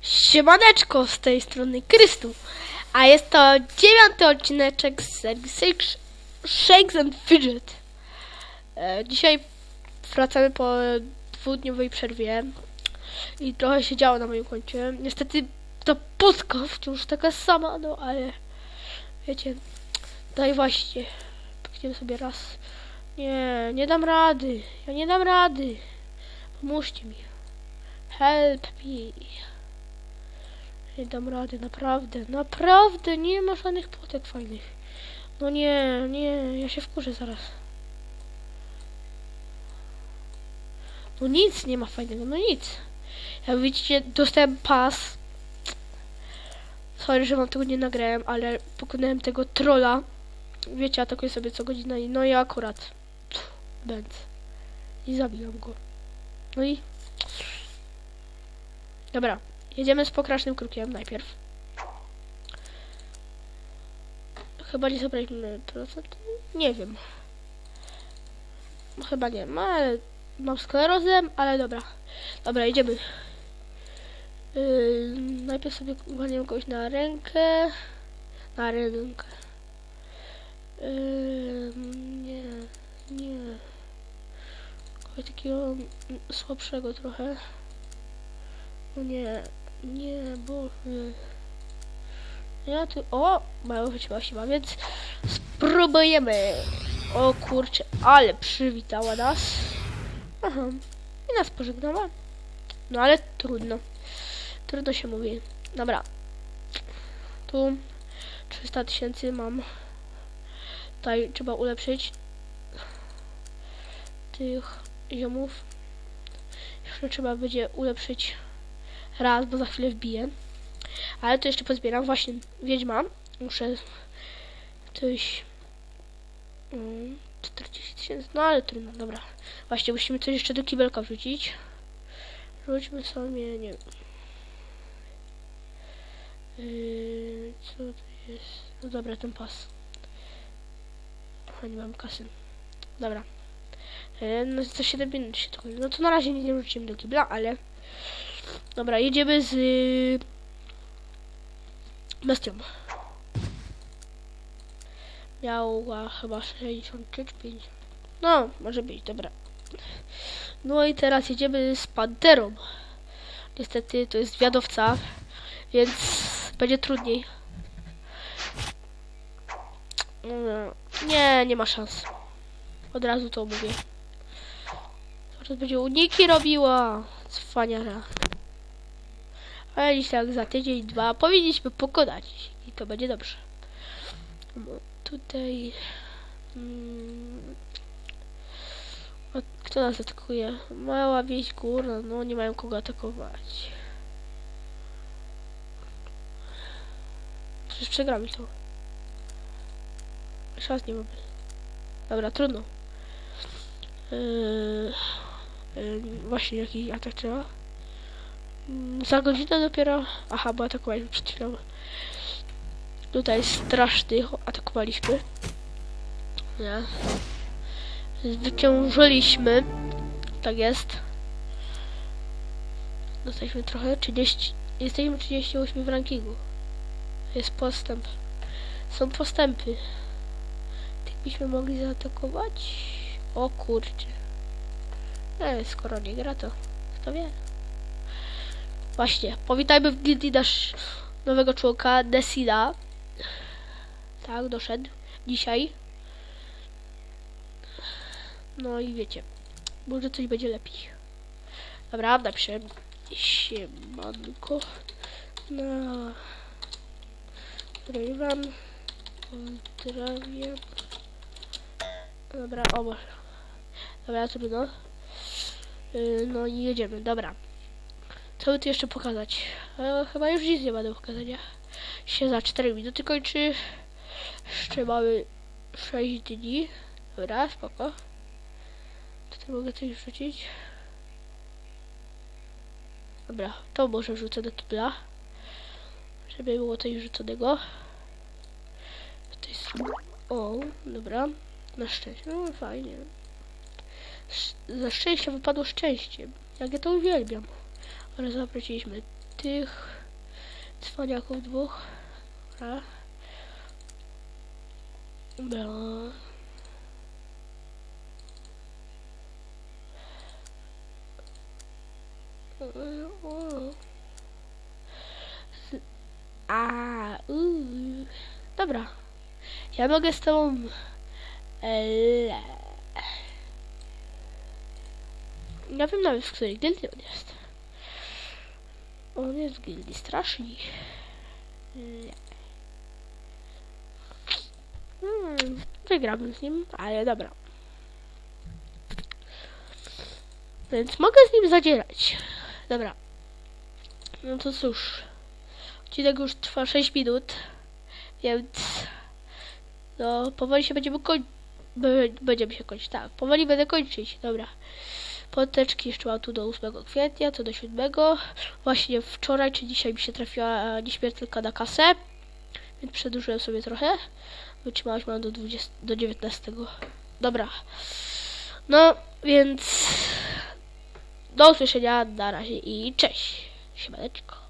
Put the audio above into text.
Siemaneczko, z tej strony Krystu, a jest to dziewiąty odcineczek z serii Six Shakes and Fidget. E, dzisiaj wracamy po dwudniowej przerwie i trochę się działo na moim koncie. Niestety ta podka wciąż taka sama, no ale wiecie, daj właśnie, pykniemy sobie raz. Nie, nie dam rady, ja nie dam rady. Pomóżcie mi. Help me. Nie dam rady, naprawdę, naprawdę nie ma żadnych płotek fajnych. No nie, nie, ja się wkurzę zaraz. No nic nie ma fajnego, no nic. Jak widzicie, dostałem pas. Sorry, że wam tego nie nagrałem, ale pokonałem tego trolla. Wiecie, atakuję sobie co godzina i no i akurat. Bęc. I zabijam go. No i... Dobra, jedziemy z pokracznym krukiem najpierw. Chyba nie zabraliśmy procent? Nie wiem. Chyba nie, no ale mam sklerozę, ale dobra. Dobra, jedziemy. Yy, najpierw sobie uwalniam kogoś na rękę. Na rękę. Yy, nie, nie. Kogoś takiego słabszego trochę. No nie, nie, bo... y, Ja tu... O! Mają wyciąła siła, więc spróbujemy. O kurczę, ale przywitała nas. Aha. I nas pożegnała. No ale trudno. Trudno się mówi. Dobra. Tu 300 tysięcy mam. Tutaj trzeba ulepszyć tych ziomów. Jeszcze trzeba będzie ulepszyć raz, bo za chwilę wbiję. Ale to jeszcze pozbieram. Właśnie wiedźma. Muszę coś... Mm, 40 tysięcy. No ale trudno, dobra. Właśnie musimy coś jeszcze do kibelka wrzucić. Rzućmy sobie, nie wiem. Yy, co to jest? No dobra, ten pas. A nie mam kasy. Dobra. Yy, no za 7 minut się to No to na razie nie wrócimy do kibla, ale... Dobra, jedziemy z... Yy, bestią. Miała chyba 65. No, może być, dobra. No i teraz jedziemy z Panterą. Niestety to jest zwiadowca, więc będzie trudniej. Mm, Nie, nie ma szans. Od razu to mówię. Teraz będzie uniki robiła. Cwaniara. Ale dziś tak za tydzień, dwa powinniśmy pokonać. I to będzie dobrze. No, tutaj... Mm, a kto nas atakuje? Mała wieś górna, no nie mają kogo atakować. Przecież przegramy to. Szans nie mamy. Dobra, trudno. Yy, yy, właśnie jaki atak trzeba? Mm, Za godzinę dopiero. Aha, bo atakowaliśmy przed chwilą. Tutaj strasznych atakowaliśmy. Nie. Zwyciężyliśmy. Tak jest. Dostaliśmy trochę. 30. Jesteśmy 38 w rankingu. Jest postęp. Są postępy. Tych byśmy mogli zaatakować. O kurczę. E, skoro nie gra, to kto wie. Właśnie, powitajmy w gildii nasz nowego członka, Desida. Tak, doszedł. Dzisiaj. No i wiecie, może coś będzie lepiej. Dobra, napiszę siemanko na Pozdrawiam. Pozdrawiam. Dobra, o. Dobra, trudno. Yy, no i jedziemy, dobra. Co by tu jeszcze pokazać? E, chyba już nic nie będę pokazania. Się za 4 minuty kończy. Jeszcze mamy 6 dni. Dobra, spoko. Tutaj mogę coś wrzucić. Dobra, to może wrzucę do kibla. Żeby było coś wrzuconego. Tutaj jest... O, dobra. Na szczęście. No fajnie. Sz- Za szczęście wypadło szczęście. Jak ja to uwielbiam. Ale zaprosiliśmy tych cwaniaków dwóch. Dobra. Dobra. A. Dobra. Ja mogę z tobą. Le... Ja wiem nawet w której gildii on jest. On jest w straszni. Nie. Hmm, wygram z nim, ale dobra. Więc mogę z nim zadzierać. Dobra. No to cóż. Odcinek już trwa 6 minut. Więc. No, powoli się będziemy kończyć. Będziemy się kończyć, tak. Powoli będę kończyć. Dobra. Poteczki jeszcze mam tu do 8 kwietnia, to do 7. Właśnie wczoraj czy dzisiaj mi się trafiła nieśmiertelka na kasę. Więc przedłużyłem sobie trochę. Wytrzymałaś mam do 20, do 19. Dobra. No, więc do usłyszenia na razie i cześć. Siemaneczko.